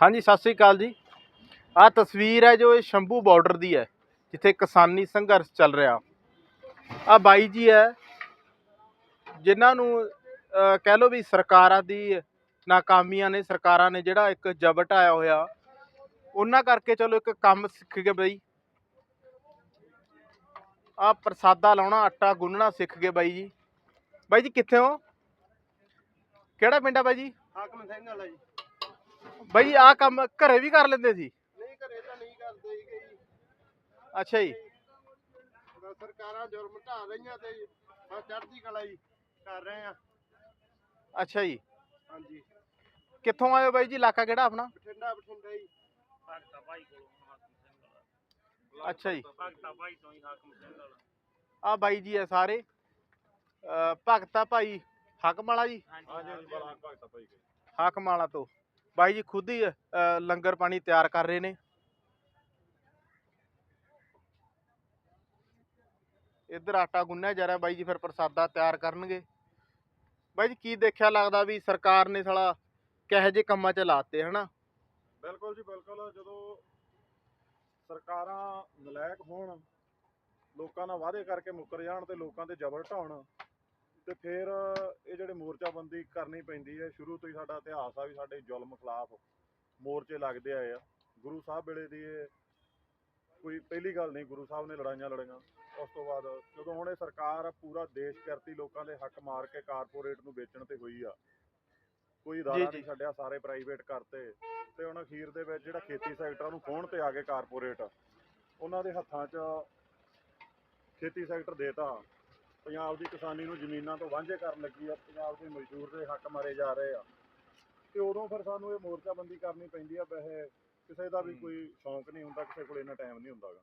ਹਾਂਜੀ, ਸਤਿ ਸ੍ਰੀ ਅਕਾਲ ਜੀ। ਆਹ ਤਸਵੀਰ ਹੈ ਜੋ ਇਹ ਸ਼ੰਭੂ ਬਾਰਡਰ ਦੀ ਹੈ, ਜਿੱਥੇ ਕਿਸਾਨੀ ਸੰਘਰਸ਼ ਚੱਲ ਰਿਹਾ। ਆ ਬਾਈ ਜੀ ਹੈ, ਜਿਨ੍ਹਾਂ ਨੂੰ ਕਹਿ ਲਓ ਵੀ ਸਰਕਾਰਾਂ ਦੀ ਨਾਕਾਮੀਆਂ ਨੇ, ਸਰਕਾਰਾਂ ਨੇ ਜਿਹੜਾ ਇੱਕ ਜਬਟ ਆਇਆ ਹੋਇਆ, ਉਹਨਾਂ ਕਰਕੇ ਚਲੋ ਇੱਕ ਕੰਮ ਸਿੱਖ ਗਏ ਬਈ। ਆ ਪ੍ਰਸਾਦਾ ਲਾਉਣਾ, ਆਟਾ ਗੁੰਨਣਾ ਸਿੱਖ ਗਏ ਬਾਈ ਜੀ। ਬਾਈ ਜੀ, ਕਿੱਥੇ ਹੋ? ਕਿਹੜਾ ਪਿੰਡ ਆ ਬਾਈ ਜੀ? ਹਾਕਮ ਸਿੰਘ ਵਾਲਾ ਜੀ। ਬਾਈ ਆਹ ਕੰਮ ਘਰੇ ਵੀ ਕਰ ਲੈਂਦੇ ਸੀ? ਨਹੀਂ ਘਰੇ ਤਾਂ ਨਹੀਂ ਕਰਦੇ ਜੀ ਜੀ। ਅੱਛਾ ਜੀ। ਬਸ ਸਰਕਾਰਾਂ ਜੁਰਮ ਢਾ ਰਹੀਆਂ ਤੇ ਬਸ ਚੜ੍ਹਦੀ ਕਲਾ ਜੀ ਕਰ ਰਹੇ ਆ। ਅੱਛਾ ਜੀ। ਹਾਂਜੀ। ਕਿੱਥੋਂ ਆਏ ਹੋ ਬਾਈ ਜੀ? ਇਲਾਕਾ ਕਿਹੜਾ ਆਪਣਾ? ਬਠਿੰਡਾ ਬਠਿੰਡਾ ਜੀ। ਭਗਤਾ ਭਾਈ ਕੋਲੋਂ ਹਾਕਮ ਸਿੰਘ ਵਾਲਾ। ਅੱਛਾ ਜੀ। ਭਗਤਾ ਭਾਈ ਤੋਂ ਹੀ ਹਾਕਮ ਸਿੰਘ ਵਾਲਾ। ਆ ਬਾਈ ਜੀ ਆ ਸਾਰੇ। ਅਹ ਭਗਤਾ ਭਾਈ ਹਾਕਮ ਵਾਲਾ ਜੀ? ਹਾਂਜੀ ਬਲਾ ਭਗਤਾ ਭਾਈ ਹਾਕਮ ਵਾਲਾ ਤੋਂ। ਬਾਈ ਜੀ ਖੁਦ ਹੀ ਲੰਗਰ ਪਾਣੀ ਤਿਆਰ ਕਰ ਰਹੇ ਨੇ। ਇੱਧਰ ਆਟਾ ਗੁੰਨਿਆ ਜਾ ਰਿਹਾ, ਬਾਈ ਜੀ ਫਿਰ ਪ੍ਰਸਾਦਾ ਤਿਆਰ ਕਰਨਗੇ। ਬਾਈ ਜੀ ਕੀ ਦੇਖਿਆ ਲੱਗਦਾ ਵੀ ਸਰਕਾਰ ਨੇ ਸਾਲਾ ਕਿਹੋ ਜਿਹੇ ਕੰਮਾਂ 'ਚ ਲਾਤੇ, ਹਨਾ? ਬਿਲਕੁਲ ਜੀ, ਬਿਲਕੁਲ। ਜਦੋਂ ਸਰਕਾਰਾਂ ਨਲਾਇਕ ਹੋਣ, ਲੋਕਾਂ ਨਾਲ ਵਾਅਦੇ ਕਰਕੇ ਮੁੱਕਰ ਜਾਣ ਤੇ ਲੋਕਾਂ ਤੇ ਜ਼ਬਰ ਢਾਉਣ ਤੇ ਫਿਰ ਇਹ ਮੋਰਚਾਬੰਦੀ ਕਰਨੀ ਪੈਂਦੀ ਹੈ। ਸ਼ੁਰੂ ਤੋਂ ਹੀ ਸਾਡਾ ਇਤਿਹਾਸ ਆ ਵੀ ਸਾਡੇ ਜ਼ੁਲਮ ਖਿਲਾਫ ਮੋਰਚੇ ਲੱਗਦੇ ਆਏ ਆ। ਗੁਰੂ ਸਾਹਿਬ ਵੇਲੇ ਦੀ ਇਹ ਕੋਈ ਪਹਿਲੀ ਗੱਲ ਨਹੀਂ ਗੁਰੂ ਸਾਹਿਬ ਨੇ ਲੜਾਈਆਂ ਲੜੀਆਂ। ਉਸ ਤੋਂ ਬਾਅਦ ਜਦੋਂ ਹੁਣ ਇਹ ਸਰਕਾਰ ਪੂਰਾ ਦੇਸ਼ ਕਰਤੀ ਲੋਕਾਂ ਦੇ ਹੱਕ ਮਾਰ ਕੇ ਕਾਰਪੋਰੇਟ ਨੂੰ ਵੇਚਣ ਤੇ ਹੋਈ ਆ। ਕੋਈ ਅਦਾਰਾ ਜੀ। ਨਹੀਂ ਛੱਡਿਆ ਸਾਰੇ ਪ੍ਰਾਈਵੇਟ ਕਰਤੇ। ਤੇ ਹੁਣ ਅਖੀਰ ਦੇ ਵਿੱਚ ਜਿਹੜਾ ਖੇਤੀ ਸੈਕਟਰ ਨੂੰ ਖੋਣ ਤੇ ਆ ਗਏ ਕਾਰਪੋਰੇਟ ਉਹਨਾਂ ਦੇ ਹੱਥਾਂ 'ਚ ਖੇਤੀ ਸੈਕਟਰ ਦੇਤਾ। ਪੰਜਾਬ ਦੀ ਕਿਸਾਨੀ ਨੂੰ ਜ਼ਮੀਨਾਂ ਤੋਂ ਵਾਂਝੇ ਕਰਨ ਲੱਗੀ ਆ ਪੰਜਾਬ ਦੇ ਮਜ਼ਦੂਰ ਦੇ ਹੱਕ ਮਾਰੇ ਜਾ ਰਹੇ ਆ। ਤੇ ਉਦੋਂ ਫਿਰ ਸਾਨੂੰ ਇਹ ਮੋਰਚਾਬੰਦੀ ਕਰਨੀ ਪੈਂਦੀ ਆ ਵੈਸੇ ਕਿਸੇ ਦਾ ਵੀ ਕੋਈ ਸ਼ੌਂਕ ਨਹੀਂ ਹੁੰਦਾ ਕਿਸੇ ਕੋਲ ਇੰਨਾ ਟਾਈਮ ਨਹੀਂ ਹੁੰਦਾਗਾ।